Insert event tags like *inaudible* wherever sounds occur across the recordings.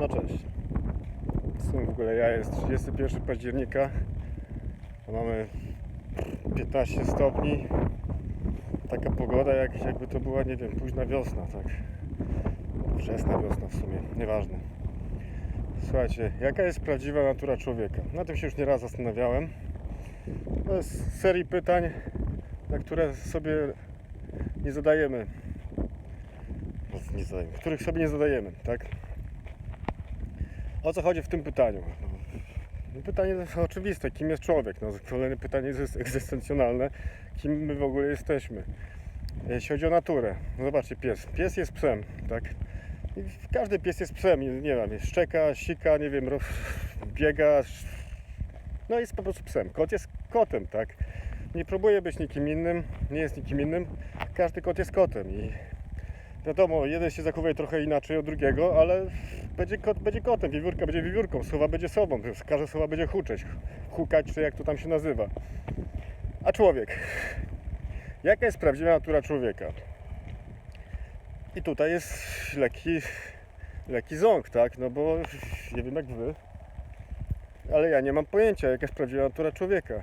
No cześć. W sumie w ogóle ja jest 31 października. Mamy 15 stopni. Taka pogoda jak, jakby to była, nie wiem, późna wiosna, tak. Wczesna wiosna w sumie, nieważne. Słuchajcie, jaka jest prawdziwa natura człowieka? Na tym się już nieraz zastanawiałem. To jest serii pytań, na które sobie nie zadajemy. Nie zadajemy, których sobie nie zadajemy, tak? O co chodzi w tym pytaniu? No, Pytanie jest oczywiste, kim jest człowiek? No, kolejne pytanie jest *laughs* egzystencjonalne, kim my w ogóle jesteśmy? Jeśli chodzi o naturę, no zobaczcie, pies. Pies jest psem, tak? I każdy pies jest psem, i nie wiem, szczeka, sika, nie wiem, biega, no jest po prostu psem. Kot jest kotem, tak? Nie próbuje być nikim innym, nie jest nikim innym, każdy kot jest kotem i wiadomo, jeden się zachowuje trochę inaczej od drugiego, ale będzie kot będzie kotem, wiewiórka będzie wiewiórką, sowa będzie sobą, każda sowa będzie huczeć, hukać, czy jak to tam się nazywa. A człowiek? Jaka jest prawdziwa natura człowieka? I tutaj jest lekki, lekki ząg, tak? No bo nie wiem jak wy, ale ja nie mam pojęcia, jaka jest prawdziwa natura człowieka.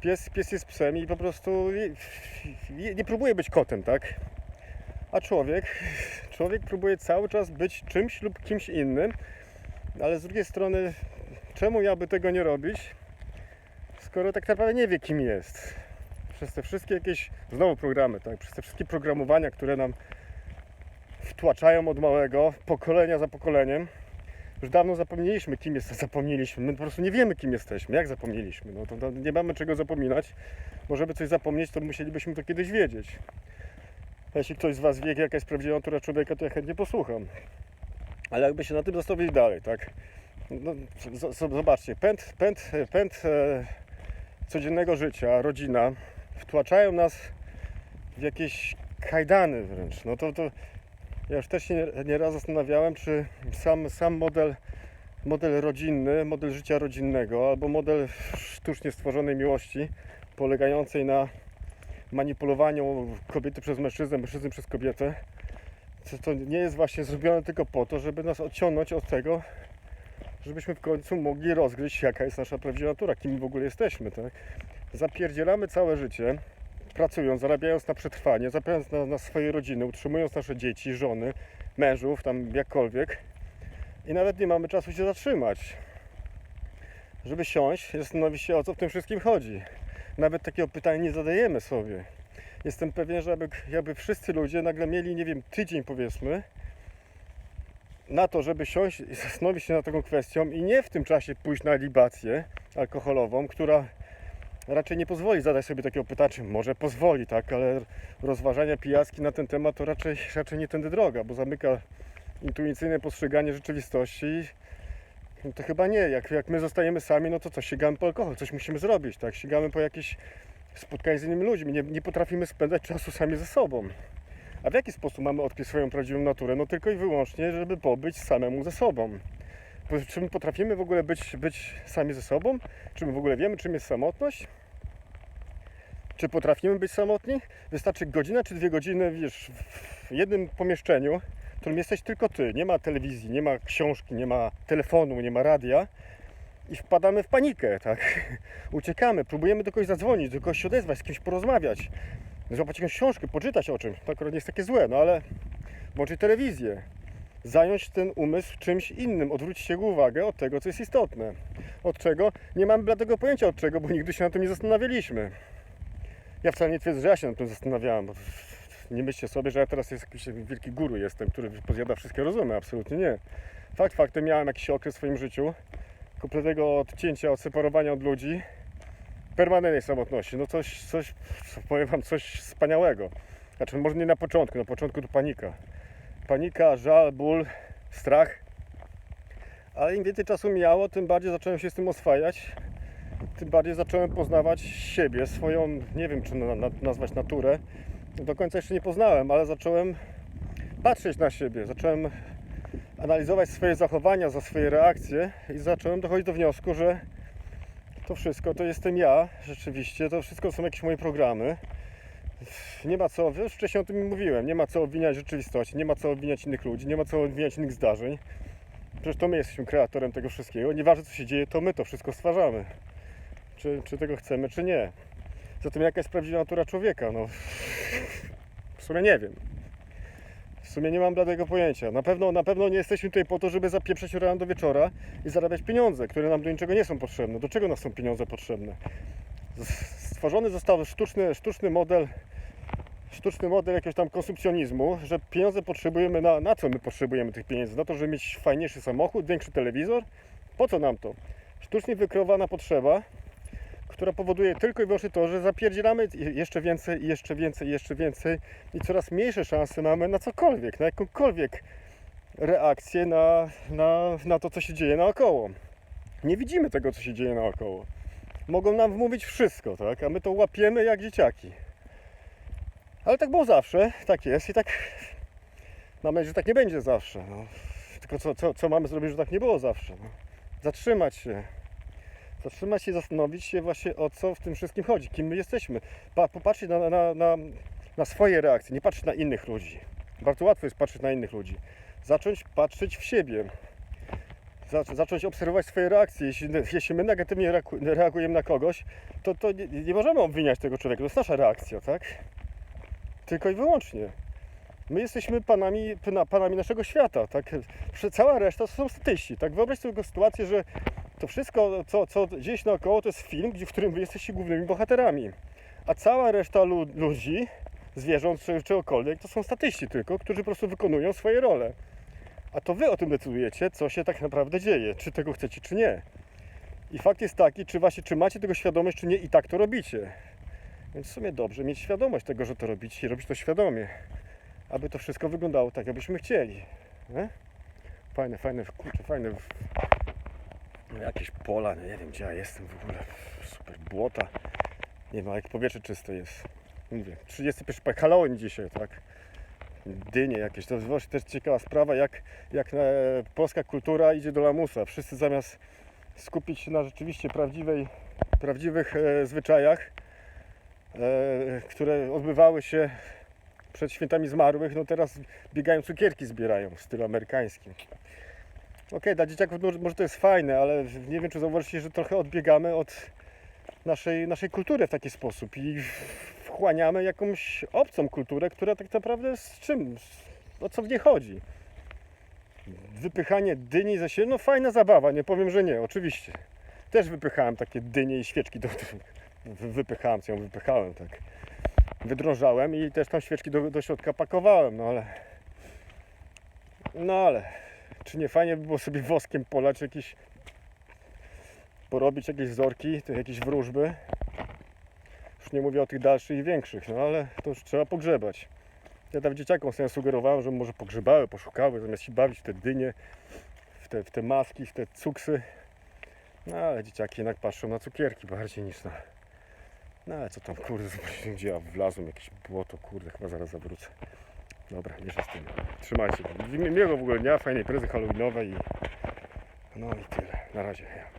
Pies, pies jest psem i po prostu nie, nie próbuje być kotem, tak? A człowiek, człowiek próbuje cały czas być czymś lub kimś innym, ale z drugiej strony, czemu miałby tego nie robić, skoro tak naprawdę nie wie, kim jest? Przez te wszystkie jakieś, znowu programy, tak? Przez te wszystkie programowania, które nam wtłaczają od małego, pokolenia za pokoleniem, już dawno zapomnieliśmy, kim jest, zapomnieliśmy. My po prostu nie wiemy, kim jesteśmy. Jak zapomnieliśmy? No to, to nie mamy czego zapominać. Bo żeby coś zapomnieć, to musielibyśmy to kiedyś wiedzieć. Jeśli ktoś z Was wie, jaka jest prawdziwa natura człowieka, to ja chętnie posłucham. Ale jakby się na tym zastanowić dalej, tak? No, zobaczcie, pęd, pęd, pęd e, codziennego życia, rodzina, wtłaczają nas w jakieś kajdany wręcz. No to, to ja już też się nie- nieraz zastanawiałem, czy sam, sam model, model rodzinny, model życia rodzinnego, albo model sztucznie stworzonej miłości, polegającej na manipulowaniu kobiety przez mężczyznę, mężczyzny przez kobietę, to, nie jest właśnie zrobione tylko po to, żeby nas odciągnąć od tego, żebyśmy w końcu mogli rozgryźć, jaka jest nasza prawdziwa natura, kim w ogóle jesteśmy. Tak? Zapierdzielamy całe życie, pracując, zarabiając na przetrwanie, zarabiając na, na swoje rodziny, utrzymując nasze dzieci, żony, mężów, tam jakkolwiek. I nawet nie mamy czasu się zatrzymać, żeby siąść i zastanowić się, o co w tym wszystkim chodzi. Nawet takiego pytania nie zadajemy sobie. Jestem pewien, że jakby, jakby wszyscy ludzie nagle mieli, nie wiem, tydzień powiedzmy, na to, żeby siąść i zastanowić się nad taką kwestią i nie w tym czasie pójść na libację alkoholową, która raczej nie pozwoli zadać sobie takiego pytania, czy może pozwoli, tak, ale rozważania pijacki na ten temat to raczej, raczej nie tędy droga, bo zamyka intuicyjne postrzeganie rzeczywistości. No to chyba nie, jak, jak my zostajemy sami, no to co, sięgamy po alkohol, coś musimy zrobić, tak, sięgamy po jakieś spotkanie z innymi ludźmi, nie, nie potrafimy spędzać czasu sami ze sobą. A w jaki sposób mamy odkryć swoją prawdziwą naturę? No tylko i wyłącznie, żeby pobyć samemu ze sobą. Czy my potrafimy w ogóle być, być sami ze sobą? Czy my w ogóle wiemy, czym jest samotność? Czy potrafimy być samotni? Wystarczy godzina czy dwie godziny, wiesz, w jednym pomieszczeniu, w którym jesteś tylko ty. Nie ma telewizji, nie ma książki, nie ma telefonu, nie ma radia. I wpadamy w panikę, tak? *laughs* Uciekamy, próbujemy do kogoś zadzwonić, do kogoś się odezwać, z kimś porozmawiać, złapać jakąś książkę, poczytać o czymś. To akurat nie jest takie złe, no ale włączyć telewizję. Zająć ten umysł czymś innym, odwrócić jego uwagę od tego, co jest istotne. Od czego? Nie mamy bladego pojęcia od czego, bo nigdy się na tym nie zastanawialiśmy. Ja wcale nie twierdzę, że ja się nad tym zastanawiałem, bo nie myślcie sobie, że ja teraz jest jakiś wielki guru jestem, który pozjada wszystkie rozumy, absolutnie nie. Fakt faktem miałem jakiś okres w swoim życiu kompletnego odcięcia, odseparowania od ludzi, permanentnej samotności. No coś, coś, powiem Wam, coś wspaniałego. Znaczy może nie na początku, na początku to panika. Panika, żal, ból, strach. Ale im więcej czasu mijało, tym bardziej zacząłem się z tym oswajać. Tym bardziej zacząłem poznawać siebie, swoją, nie wiem czy na, na, nazwać naturę. Do końca jeszcze nie poznałem, ale zacząłem patrzeć na siebie. Zacząłem analizować swoje zachowania, za swoje reakcje i zacząłem dochodzić do wniosku, że to wszystko to jestem ja, rzeczywiście, to wszystko są jakieś moje programy. Nie ma co, już wcześniej o tym mówiłem, nie ma co obwiniać rzeczywistości, nie ma co obwiniać innych ludzi, nie ma co obwiniać innych zdarzeń. Przecież to my jesteśmy kreatorem tego wszystkiego. Nieważne co się dzieje, to my to wszystko stwarzamy. Czy, czy tego chcemy, czy nie. Zatem jaka jest prawdziwa natura człowieka? No, w sumie nie wiem. W sumie nie mam bladego pojęcia. Na pewno, na pewno nie jesteśmy tutaj po to, żeby zapieprzać rano do wieczora i zarabiać pieniądze, które nam do niczego nie są potrzebne. Do czego nam są pieniądze potrzebne? Stworzony został sztuczny, sztuczny model sztuczny model jakiegoś tam konsumpcjonizmu, że pieniądze potrzebujemy na, na co my potrzebujemy tych pieniędzy? Na to, żeby mieć fajniejszy samochód, większy telewizor? Po co nam to? Sztucznie wykreowana potrzeba, która powoduje tylko i wyłącznie to, że zapierdzielamy jeszcze więcej, jeszcze więcej, jeszcze więcej i coraz mniejsze szanse mamy na cokolwiek, na jakąkolwiek reakcję na, na, na to, co się dzieje naokoło. Nie widzimy tego, co się dzieje naokoło. Mogą nam wmówić wszystko, tak? A my to łapiemy jak dzieciaki. Ale tak było zawsze, tak jest i tak mam nadzieję, że tak nie będzie zawsze. No. Tylko co, co, co mamy zrobić, że tak nie było zawsze? No. Zatrzymać się. Zatrzymać się zastanowić się właśnie o co w tym wszystkim chodzi, kim my jesteśmy. Pa, popatrzeć na, na, na, na swoje reakcje, nie patrzeć na innych ludzi. Bardzo łatwo jest patrzeć na innych ludzi. Zacząć patrzeć w siebie. Zac- Zacząć obserwować swoje reakcje. Jeśli, jeśli my negatywnie reagu- reagujemy na kogoś, to, to nie, nie możemy obwiniać tego człowieka. To jest nasza reakcja, tak? Tylko i wyłącznie. My jesteśmy panami, pana- panami naszego świata, tak? Cała reszta to są statyści, tak? Wyobraź sobie sytuację, że to wszystko, co, co dzieje się naokoło, to jest film, w którym wy jesteście głównymi bohaterami. A cała reszta lu- ludzi, zwierząt czy czegokolwiek, to są statyści tylko, którzy po prostu wykonują swoje role. A to wy o tym decydujecie, co się tak naprawdę dzieje, czy tego chcecie, czy nie. I fakt jest taki, czy właśnie, czy macie tego świadomość, czy nie, i tak to robicie. Więc w sumie dobrze mieć świadomość tego, że to robicie i robić to świadomie. Aby to wszystko wyglądało tak, jakbyśmy chcieli. Nie? Fajne, fajne, kurczę, fajne. Jakieś pola, no nie wiem gdzie ja jestem w ogóle. Super błota. Nie ma, jak powietrze czyste jest. Mówię, 31 października, Halloween dzisiaj, tak? Dynie jakieś. To jest też ciekawa sprawa, jak, jak polska kultura idzie do lamusa. Wszyscy zamiast skupić się na rzeczywiście prawdziwej, prawdziwych e, zwyczajach, e, które odbywały się przed świętami zmarłych, no teraz biegają cukierki zbierają w stylu amerykańskim. Okej, dla dzieciaków może, to jest fajne, ale nie wiem czy zauważycie, że trochę odbiegamy od naszej, naszej kultury w taki sposób i wchłaniamy jakąś obcą kulturę, która tak naprawdę z czym, o co w niej chodzi. Wypychanie dyni ze siebie, no fajna zabawa, nie powiem, że nie, oczywiście. Też wypychałem takie dynie i świeczki do, wy- wypychałem, co ją wypychałem, tak. Wydrążałem i też tam świeczki do, do środka pakowałem, no ale. No ale. Czy nie fajnie by było sobie woskiem polać jakieś. porobić jakieś wzorki, jakieś wróżby. Już nie mówię o tych dalszych i większych, no ale to już trzeba pogrzebać. Ja tam dzieciakom sobie sugerowałem, że może pogrzebały, poszukały, zamiast się bawić w te dynie, w te, w te maski, w te cuksy. No ale dzieciaki jednak patrzą na cukierki bardziej niż na... No ale co tam, kurde, zobaczcie *laughs* gdzie ja wlazłem, jakieś błoto, kurde, chyba zaraz zawrócę. Dobra, mniejsza z tym. Trzymajcie. Mi- Miłego w ogóle dnia, fajnej prezy halloweenowej i... No i tyle. Na razie. Ja.